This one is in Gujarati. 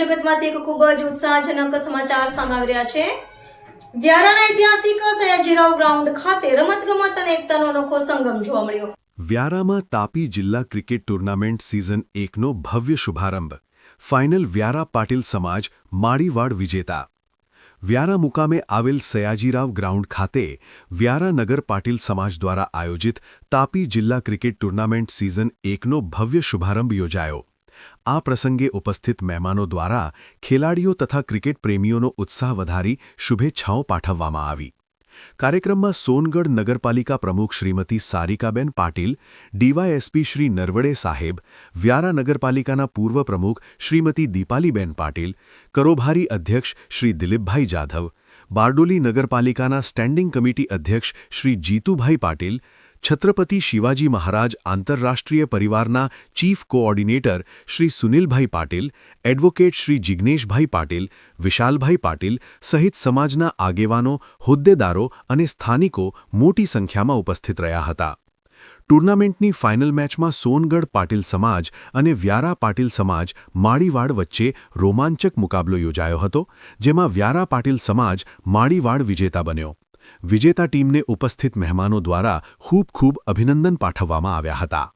જગતમાંથી એક ખૂબ જ ઉત્સાહજનક સમાચાર સામે આવી છે. વ્યારાના ઐતિહાસિક સયાજીરાવ ગ્રાઉન્ડ ખાતે રમતગમત અને એકતાનો અનોખો સંગમ જોવા મળ્યો. વ્યારામાં તાપી જિલ્લા ક્રિકેટ ટુર્નામેન્ટ સિઝન એકનો ભવ્ય શુભારંભ. ફાઇનલ વ્યારા પાટીલ સમાજ માળીવાડ વિજેતા. વ્યારા મુકામે આવેલ સયાજીરાવ ગ્રાઉન્ડ ખાતે વ્યારા નગર પાટીલ સમાજ દ્વારા આયોજિત તાપી જિલ્લા ક્રિકેટ ટુર્નામેન્ટ સિઝન એકનો ભવ્ય શુભારંભ યોજાયો. આ પ્રસંગે ઉપસ્થિત મહેમાનો દ્વારા ખેલાડીઓ તથા ક્રિકેટ પ્રેમીઓનો ઉત્સાહ વધારી શુભેચ્છાઓ પાઠવવામાં આવી. કાર્યક્રમમાં સોનગઢ નગરપાલિકા પ્રમુખ શ્રીમતી સારિકાબેન પાટીલ, ડીવાયએસપી શ્રી નરવડે સાહેબ, વ્યારા નગરપાલિકાના પૂર્વ પ્રમુખ શ્રીમતી દીપાલીબેન પાટીલ, કરોભારી અધ્યક્ષ શ્રી દિલીપભાઈ જાધવ, બારડોલી નગરપાલિકાના સ્ટેન્ડિંગ કમિટી અધ્યક્ષ શ્રી જીતુભાઈ પાટીલ છત્રપતિ શિવાજી મહારાજ આંતરરાષ્ટ્રીય પરિવારના chief coordinator Shri Sunilbhai Patil, advocate Shri જિગ્નેશભાઈ પાટીલ, વિશાલભાઈ પાટીલ સહિત સમાજના આગેવાનો, હોદ્દેદારો અને સ્થાનિકો મોટી સંખ્યામાં ઉપસ્થિત રહ્યા હતા. ટુર્નામેન્ટની ફાઇનલ મેચમાં સોનગઢ પાટીલ સમાજ અને વ્યારા પાટીલ સમાજ માળીવાડ વચ્ચે રોમાંચક મુકાબલો યોજાયો હતો, જેમાં વ્યારા પાટીલ સમાજ માળીવાડ વિજેતા બન્યો. વિજેતા ટીમને ઉપસ્થિત મહેમાનો દ્વારા ખૂબ ખૂબ અભિનંદન પાઠવવામાં આવ્યા હતા.